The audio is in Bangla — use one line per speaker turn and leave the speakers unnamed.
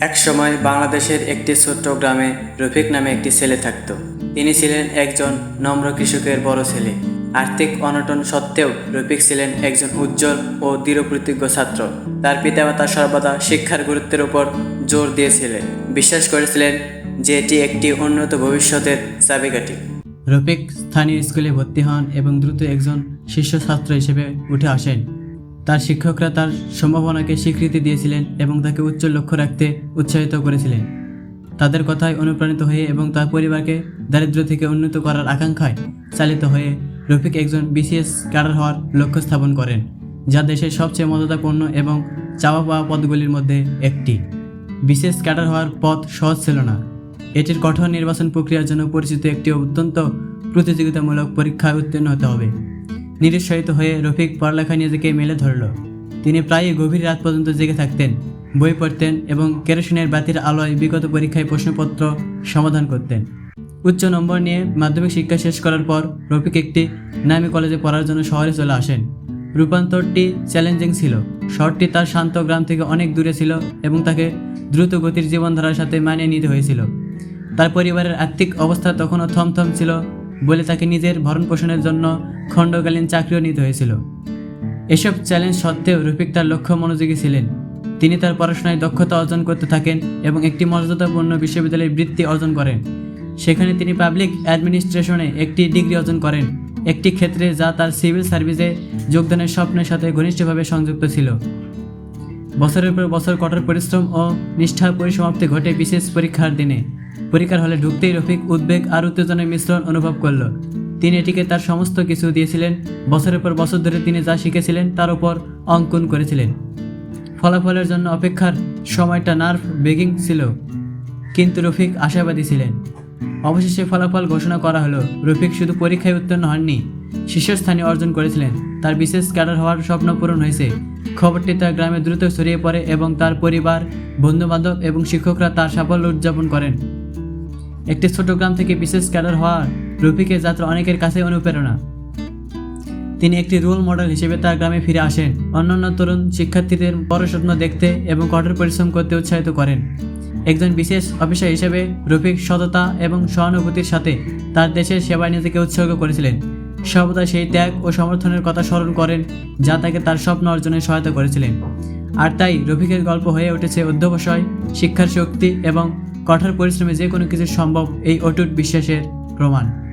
একসময় বাংলাদেশের একটি ছোট্ট গ্রামে রফিক নামে একটি ছেলে থাকত। তিনি ছিলেন একজন নম্র কৃষকের বড় ছেলে। আর্থিক অনটন সত্ত্বেও রফিক ছিলেন একজন উজ্জ্বল ও দৃঢ়প্রতিজ্ঞ ছাত্র। তার পিতামাতা সর্বদা শিক্ষার গুরুত্বের উপর জোর দিয়েছিলেন। বিশ্বাস করেছিলেন যে এটি একটি উন্নত ভবিষ্যতের চাবিকাঠি। রফিক স্থানীয় স্কুলে ভর্তি হন এবং দ্রুত একজন শীর্ষ ছাত্র হিসেবে উঠে আসেন। তার শিক্ষকরা তার সম্ভাবনাকে স্বীকৃতি দিয়েছিলেন এবং তাকে উচ্চ লক্ষ্য রাখতে উৎসাহিত করেছিলেন। তাদের কথায় অনুপ্রাণিত হয়ে এবং তার পরিবারকে দারিদ্র্য থেকে উন্নত করার আকাঙ্ক্ষায় চালিত হয়ে রফিক একজন বিসিএস ক্যাডার হওয়ার লক্ষ্য স্থাপন করেন, যা দেশের সবচেয়ে মর্যাদাপূর্ণ এবং চাওয়া পাওয়া পদগুলির মধ্যে একটি। বিশেষ ক্যাডার হওয়ার পথ সহজ ছিল না। এটির কঠোর নির্বাচন প্রক্রিয়ার জন্য পরিচিত একটি অত্যন্ত প্রতিযোগিতামূলক পরীক্ষায় উত্তীর্ণ হতে হবে। নিরুৎসাহিত হয়ে রফিক পড়ালেখায় নিজেকে মেলে ধরল। তিনি প্রায়ই গভীর রাত পর্যন্ত জেগে থাকতেন, বই পড়তেন এবং কেরোসিনের বাতির আলোয় বিগত পরীক্ষায় প্রশ্নপত্র সমাধান করতেন। উচ্চ নম্বর নিয়ে মাধ্যমিক শিক্ষা শেষ করার পর রফিক একটি নামী কলেজে পড়ার জন্য শহরে চলে আসেন। রূপান্তরটি চ্যালেঞ্জিং ছিল। শহরটি তার শান্ত গ্রাম থেকে অনেক দূরে ছিল এবং তাকে দ্রুত গতির জীবনধারার সাথে মানিয়ে নিতে হয়েছিল। তার পরিবারের আর্থিক অবস্থা তখনও থমথম ছিল বলে তাকে নিজের ভরণ পোষণের জন্য খণ্ডকালীন চাকরিও নিতে হয়েছিল। এসব চ্যালেঞ্জ সত্ত্বেও রফিক তার লক্ষ্য মনোযোগী ছিলেন। তিনি তার পড়াশোনায় দক্ষতা অর্জন করতে থাকেন এবং একটি মর্যাদাপূর্ণ বিশ্ববিদ্যালয়ে বৃত্তি অর্জন করেন। সেখানে তিনি পাবলিক অ্যাডমিনিস্ট্রেশনে একটি ডিগ্রি অর্জন করেন, একটি ক্ষেত্রে যা তার সিভিল সার্ভিসে যোগদানের স্বপ্নের সাথে ঘনিষ্ঠভাবে সংযুক্ত ছিল। বছরের পর বছর কঠোর পরিশ্রম ও নিষ্ঠার পরিসমাপ্তি ঘটে বিশেষ পরীক্ষার দিনে। পরীক্ষার হলে ঢুকতেই রফিক উদ্বেগ আর উত্তেজনার মিশ্রণ অনুভব করল। তিনি এটিকে তার সমস্ত কিছু দিয়েছিলেন। বছরের পর বছর ধরে তিনি যা শিখেছিলেন তার উপর অঙ্কন করেছিলেন। ফলাফলের জন্য অপেক্ষার সময়টা নার্ভ বেগিং ছিল। কিন্তু রফিক আশাবাদী ছিলেন। অবশেষে ফলাফল ঘোষণা করা হলো, রফিক শুধু পরীক্ষায় উত্তীর্ণ হননি শীর্ষস্থানীয় অর্জন করেছিলেন। তার বিশেষ ক্যাডার হওয়ার স্বপ্ন পূরণ হয়েছে। খবরটি তার গ্রামে দ্রুত ছড়িয়ে পড়ে এবং তার পরিবার, বন্ধুবান্ধব এবং শিক্ষকরা তার সাফল্য উদযাপন করেন। একটি ছোট গ্রাম থেকে বিশেষ ক্যাডার হওয়ার রফিকের যাত্রা অনেকের কাছে অনুপ্রেরণা। তিনি একটি রোল মডেল হিসেবে তার গ্রামে ফিরে আসেন। অন্যান্য তরুণ শিক্ষার্থীদের বড় স্বপ্ন দেখতে এবং কঠোর পরিশ্রম করতে উৎসাহিত করেন। একজন বিশেষ অফিসার হিসেবে রফিক সততা এবং সহানুভূতির সাথে তার দেশের সেবায় নিজেকে উৎসর্গ করেছিলেন। সর্বদা সেই ত্যাগ ও সমর্থনের কথা স্মরণ করেন যা তাকে তার স্বপ্ন অর্জনে সহায়তা করেছিলেন। আর তাই রফিকের গল্প হয়ে উঠেছে অধ্যবসায়, শিক্ষার শক্তি এবং কঠোর পরিশ্রমে যে কোনো কিছু সম্ভব এই অটুট বিশ্বাসের প্রমাণ।